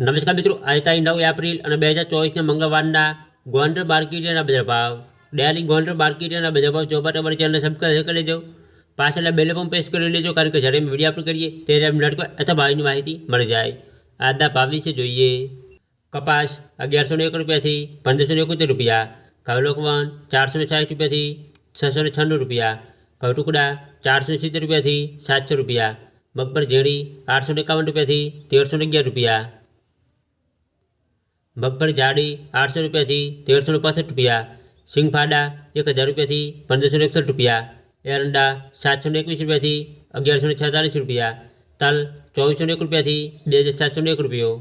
નમસ્કાર મિત્રો, આજે તારીખ નવ એપ્રિલ અને બે હજાર ચોવીસના મંગળવારના ગોંડર માર્કેટના બજાર ભાવ ડેલી ગોંડર માર્કેટના બજાર ભાવ ચોપા તમારી ચેનલ સબસ્ક્રાઈબ કરી લેજો પાછળના બેલે પણ પ્રેસ કરી લેજો, કારણ કે જ્યારે વીડિયો આપણે કરીએ ત્યારે એમ લડકો અથવા ભાવની માહિતી મળી જાય. આજના ભાવ વિશે જોઈએ. કપાસ અગિયારસો એક રૂપિયાથી પંદરસો એકોતેર રૂપિયા કવલોકવન ચારસો ને સાઠ રૂપિયાથી છસો ને છન્નું રૂપિયા કવટુકડા ચારસો ને સિત્તેર રૂપિયાથી સાતસો રૂપિયા, મગફળ ઝેડી આઠસો એકાવન રૂપિયાથી તેરસો અગિયાર રૂપિયા મગફળી જાડી આઠસો રૂપિયાથી તેરસો ને પાસઠ રૂપિયા સિંગફાડા એક હજાર રૂપિયાથી પંદરસો ને એકસઠ રૂપિયા એરંડા સાતસો ને એકવીસ રૂપિયાથી અગિયારસો ને છેતાલીસ રૂપિયા તલ ચોવીસો ને એક રૂપિયાથી બે હજાર સાતસો ને એક રૂપિયો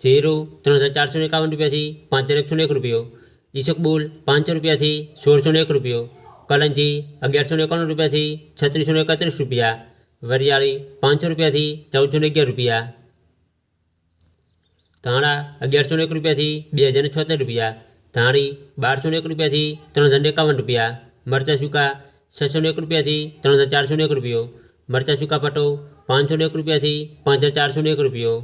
જીરું ત્રણ હજાર ચારસો ને એકાવન રૂપિયાથી પાંચ હજાર એકસો ને એક રૂપિયો ઈસકબુલ પાંચસો રૂપિયાથી સોળસો ને એક રૂપિયો કલંજી અગિયારસો ને એકાણું રૂપિયાથી છત્રીસો ને એકત્રીસ રૂપિયા વરિયાળી પાંચસો રૂપિયાથી ચૌદસો ને અગિયાર રૂપિયા ધાણા અગિયારસો ને એક રૂપિયાથી બે હજાર ને છોતેર રૂપિયા ધાણી બારસો ને એક રૂપિયાથી ત્રણ હજાર ને એકાવન રૂપિયા મરચાં સૂકા છસો ને એક રૂપિયાથી ત્રણ હજાર ચારસો ને એક રૂપિયો મરચાં સૂકા પટો પાંચસો ને એક રૂપિયાથી પાંચ હજાર ચારસો ને એક રૂપિયો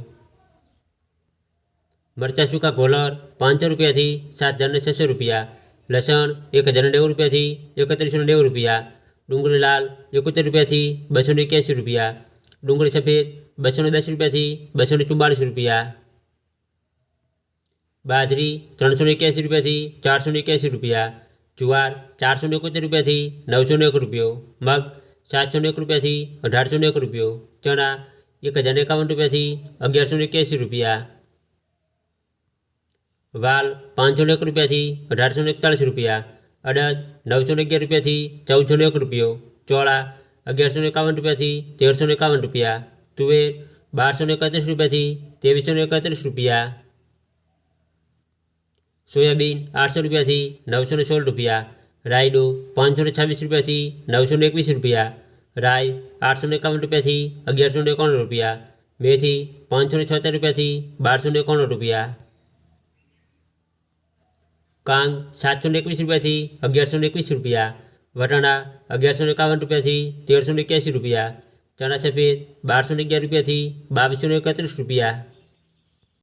મરચાં સૂકા ઘોલર પાંચસો રૂપિયાથી સાત હજાર ને છસો રૂપિયા લસણ એક હજાર ને નેવું રૂપિયાથી એકત્રીસો ને નેવું રૂપિયા ડુંગળી લાલ એકોતેર રૂપિયાથી બસો ને એક્યાસી રૂપિયા ડુંગળી સફેદ બસો ને દસ રૂપિયાથી બસો ને ચુમ્માળીસ રૂપિયા બાજરી ત્રણસો ને એક્યાસી રૂપિયાથી ચારસો ને એક્યાસી રૂપિયા જુવાર ચારસો ને એકોતેર રૂપિયાથી નવસો ને એક રૂપિયો મગ સાતસો ને એક રૂપિયાથી અઢારસો ને એક રૂપિયો ચણા એક હજાર ને એકાવન રૂપિયાથી અગિયારસો ને એક્યાસી રૂપિયા વાલ પાંચસો ને એક રૂપિયાથી અઢારસો ને એકતાળીસ રૂપિયા અડદ નવસો ને અગિયાર રૂપિયાથી ચૌદસો ને એક રૂપિયો ચોળા અગિયારસો ને એકાવન રૂપિયાથી તેરસો ને એકાવન રૂપિયા તુવેર બારસો ને એકત્રીસ રૂપિયાથી ત્રેવીસો ને એકત્રીસ રૂપિયા સોયાબીન આઠસો રૂપિયાથી નવસો ને સોળ રૂપિયા રાયડો પાંચસો ને છવ્વીસ રૂપિયાથી નવસો ને એકવીસ રૂપિયા રાય આઠસો ને એકાવન રૂપિયાથી અગિયારસો ને એકાણું રૂપિયા મેથી પાંચસો ને છોતેર રૂપિયાથી બારસો ને એકાણું રૂપિયા કાંગ સાતસો ને એકવીસ રૂપિયાથી અગિયારસો ને એકવીસ રૂપિયા વટાણા અગિયારસો ને એકાવન રૂપિયાથી તેરસો ને એક્યાસી રૂપિયા ચણા સફેદ બારસો ને અગિયાર રૂપિયાથી બાવીસો ને એકત્રીસ રૂપિયા